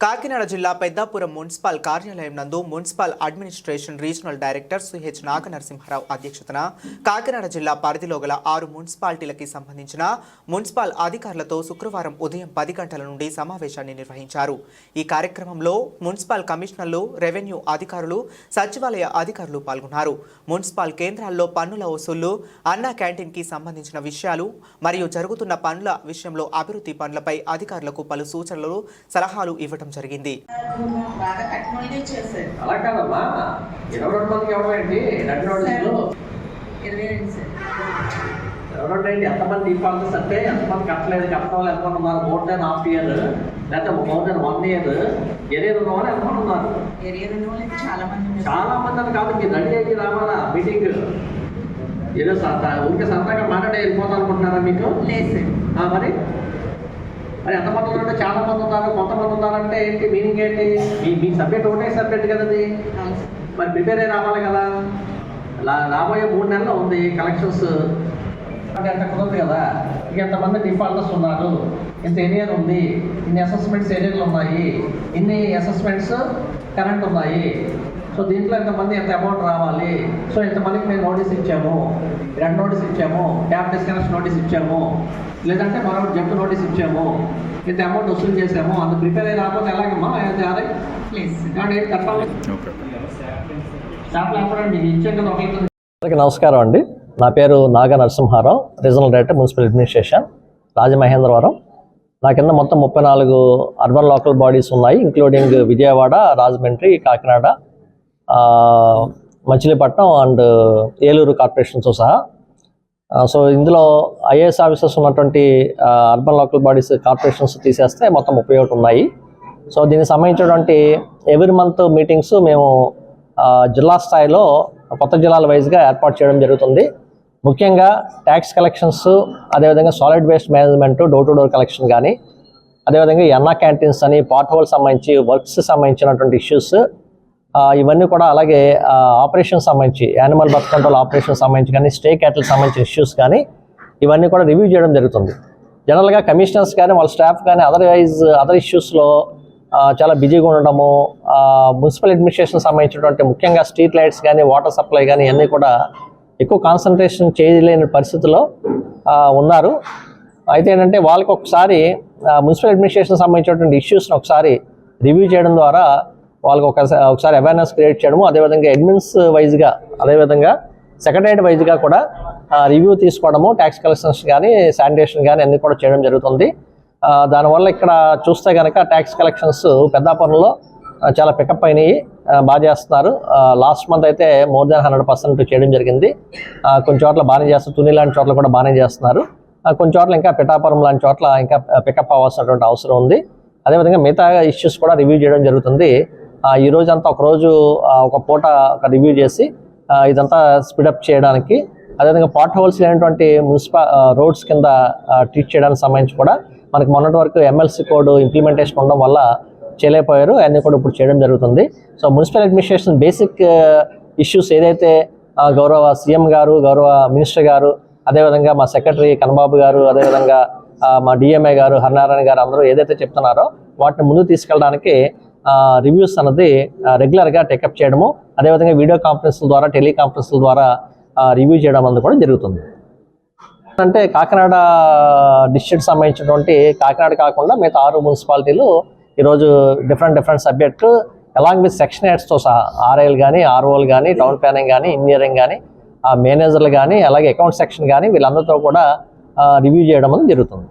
కాకినాడ జిల్లా పెద్దాపురం మున్సిపల్ కార్యాలయం నందు municipal administration regional director CH Naganarasimharao అధ్యక్షతన కాకినాడ జిల్లా పరిధిలో గల ఆరు మున్సిపాలిటీలకి సంబంధించిన మున్సిపల్ అధికారులతో శుక్రవారం ఉదయం పది గంటల నుండి సమావేశాన్ని నిర్వహించారు. ఈ కార్యక్రమంలో మున్సిపల్ కమిషనర్లు రెవెన్యూ అధికారులు సచివాలయ అధికారులు పాల్గొన్నారు. మున్సిపల్ కేంద్రాల్లో పన్నుల వసూళ్ళు అన్నా క్యాంటీన్కి సంబంధించిన విషయాలు మరియు జరుగుతున్న పనుల విషయంలో అభివృద్ధి పనులపై అధికారులకు పలు సూచనలు సలహాలు ఇవ్వడం జరిగింది. ఎంతమంది డిఫాల్టర్స్ అంటే ఎంతమంది కట్టలేదు కట్టడం వాళ్ళు ఎంతమంది ఉన్నారు? More than half year. లేకపోతే more than one year. Arrear ఉన్న వాళ్ళు ఎంతమంది ఉన్నారు? ఏరియా రెండు వాళ్ళు అయితే చాలా మంది ఉన్నారు. చాలా మంది అని కాదు మీరు రెడీ అయ్యి రావాలా? మీటింగ్. ఏదో సరదా ఊరికే సరదాగా మాట్లాడే వెళ్ళిపోతాం అనుకుంటున్నారా మీకు? మరి? మరి ఎంతమంది ఉన్నారంటే చాలా మంది ఉన్నారు కొంతమంది ఉన్నారంటే ఏంటి మీనింగ్ ఏంటి? మీ మీ సబ్జెక్ట్ ఒకటే సబ్జెక్ట్ సార్ మరి ప్రిపేర్ అయ్యి రావాలి కదా. రాబోయే మూడు నెలలు ఉంది కలెక్షన్స్ అంటే అంత కుదరదు కదా. ఇక ఎంతమంది డిఫాల్టర్స్ ఉన్నారు. ఇంత ఏరియర్ ఉంది. ఇన్ని అసెస్మెంట్స్ ఏరియాలు ఉన్నాయి. ఇన్ని అసెస్మెంట్స్ కరెంట్ ఉన్నాయి. సో దీంట్లో ఎంతమంది ఎంత అమౌంట్ రావాలి? సో ఇంతమందికి మేము నోటీస్ ఇచ్చాము. రెండు నోటీస్ ఇచ్చాము. ట్యాప్ డిస్కనెక్షన్ నోటీస్ ఇచ్చాము. లేదంటే మరొకటి జంప్ నోటీస్ ఇచ్చాము. ఇంత అమౌంట్ వసూలు చేసాము అంత ప్రిపేర్ అయ్యి రాకపోతే ఎలాగమ్మా? అందరికీ నమస్కారం అండి. నా పేరు Naga Narasimharao regional director municipal administration Rajamahendravaram. నా కింద మొత్తం ముప్పై నాలుగు అర్బన్ లోకల్ బాడీస్ ఉన్నాయి ఇంక్లూడింగ్ విజయవాడ రాజమండ్రి కాకినాడ మచిలీపట్నం అండ్ ఏలూరు కార్పొరేషన్తో సహా. సో ఇందులో ఐఏఎస్ ఆఫీసర్స్ ఉన్నటువంటి అర్బన్ లోకల్ బాడీస్ కార్పొరేషన్స్ తీసేస్తే మొత్తం ముప్పై ఒకటి ఉన్నాయి. సో దీనికి సంబంధించినటువంటి ఎవ్రీ మంత్ మీటింగ్స్ మేము జిల్లా స్థాయిలో కొత్త జిల్లాల వైజ్గా ఏర్పాటు చేయడం జరుగుతుంది. ముఖ్యంగా ట్యాక్స్ కలెక్షన్స్ అదేవిధంగా solid waste management door to door collection కానీ అదేవిధంగా ఎన్నా క్యాంటీన్స్ అని పాట్ హోల్ సంబంధించి వర్క్స్ సంబంధించినటువంటి ఇష్యూస్ ఇవన్నీ కూడా అలాగే ఆపరేషన్ సంబంధించి యానిమల్ బర్త్ కంట్రోల్ ఆపరేషన్ సంబంధించి కానీ స్టే క్యాటిల్ సంబంధించిన ఇష్యూస్ కానీ ఇవన్నీ కూడా రివ్యూ చేయడం జరుగుతుంది. జనరల్గా కమిషనర్స్ కానీ వాళ్ళ స్టాఫ్ కానీ అదర్వైజ్ అదర్ ఇష్యూస్లో చాలా బిజీగా ఉండడము మున్సిపల్ అడ్మినిస్ట్రేషన్ సంబంధించినటువంటి ముఖ్యంగా స్ట్రీట్ లైట్స్ కానీ వాటర్ సప్లై కానీ ఇవన్నీ కూడా ఎక్కువ కాన్సన్ట్రేషన్ చేయలేని పరిస్థితిలో ఉన్నారు. అయితే ఏంటంటే వాళ్ళకి ఒకసారి మున్సిపల్ అడ్మినిస్ట్రేషన్ సంబంధించినటువంటి ఇష్యూస్ని ఒకసారి రివ్యూ చేయడం ద్వారా వాళ్ళకి ఒకసారి ఒకసారి అవేర్నెస్ క్రియేట్ చేయడము. అదేవిధంగా అడ్మిన్స్ వైజ్గా అదేవిధంగా సెక్రటరేట్ వైజ్గా కూడా రివ్యూ తీసుకోవడము ట్యాక్స్ కలెక్షన్స్ కానీ శానిటేషన్ కానీ అన్ని కూడా చేయడం జరుగుతుంది. దానివల్ల ఇక్కడ చూస్తే కనుక ట్యాక్స్ కలెక్షన్స్ పెద్దాపురంలో చాలా పికప్ అయినాయి. బాగా చేస్తున్నారు. లాస్ట్ మంత్ అయితే మోర్ దాన్ హండ్రెడ్ పర్సెంట్ చేయడం జరిగింది. కొన్ని చోట్ల బాగానే చేస్తారు తుని లాంటి చోట్ల కూడా బాగానే చేస్తున్నారు. కొన్ని చోట్ల ఇంకా పిఠాపురం లాంటి చోట్ల ఇంకా పికప్ అవ్వాల్సినటువంటి అవసరం ఉంది. అదేవిధంగా మిగతా ఇష్యూస్ కూడా రివ్యూ చేయడం జరుగుతుంది. ఈ రోజు అంతా ఒక రోజు ఒక పూట ఒక రివ్యూ చేసి ఇదంతా స్పీడప్ చేయడానికి అదేవిధంగా పాట్ హోల్స్ లేనటువంటి మున్సిపల్ రోడ్స్ కింద ట్రీట్ చేయడానికి సంబంధించి కూడా మనకి మొన్నటి వరకు ఎమ్మెల్సీ కోడ్ ఇంప్లిమెంటేషన్ ఉండడం వల్ల చేయలేకపోయారు. అన్నీ కూడా ఇప్పుడు చేయడం జరుగుతుంది. So municipal administration basic issues ఏదైతే గౌరవ సీఎం గారు గౌరవ మినిస్టర్ గారు అదేవిధంగా మా సెక్రటరీ కనబాబు గారు అదేవిధంగా మా డిఎంఏ గారు హరినారాయణ గారు అందరూ ఏదైతే చెప్తున్నారో వాటిని ముందు తీసుకెళ్ళడానికి రివ్యూస్ అన్నది రెగ్యులర్గా టెకప్ చేయడము అదేవిధంగా వీడియో కాన్ఫరెన్స్ల ద్వారా టెలికాన్ఫరెన్స్ల ద్వారా రివ్యూ చేయడం అనేది కూడా జరుగుతుంది. అంటే కాకినాడ డిస్ట్రిక్ట్ సంబంధించినటువంటి కాకినాడ కాకుండా మిగతా ఆరు మున్సిపాలిటీలు ఈరోజు different different subject along with section హెడ్స్తో సహా ఆర్ఐలు కానీ ఆర్ఓలు కానీ టౌన్ ప్లానింగ్ కానీ ఇంజనీరింగ్ కానీ ఆ మేనేజర్లు కానీ అలాగే అకౌంట్ సెక్షన్ కానీ వీళ్ళందరితో కూడా రివ్యూ చేయడం అనేది జరుగుతుంది.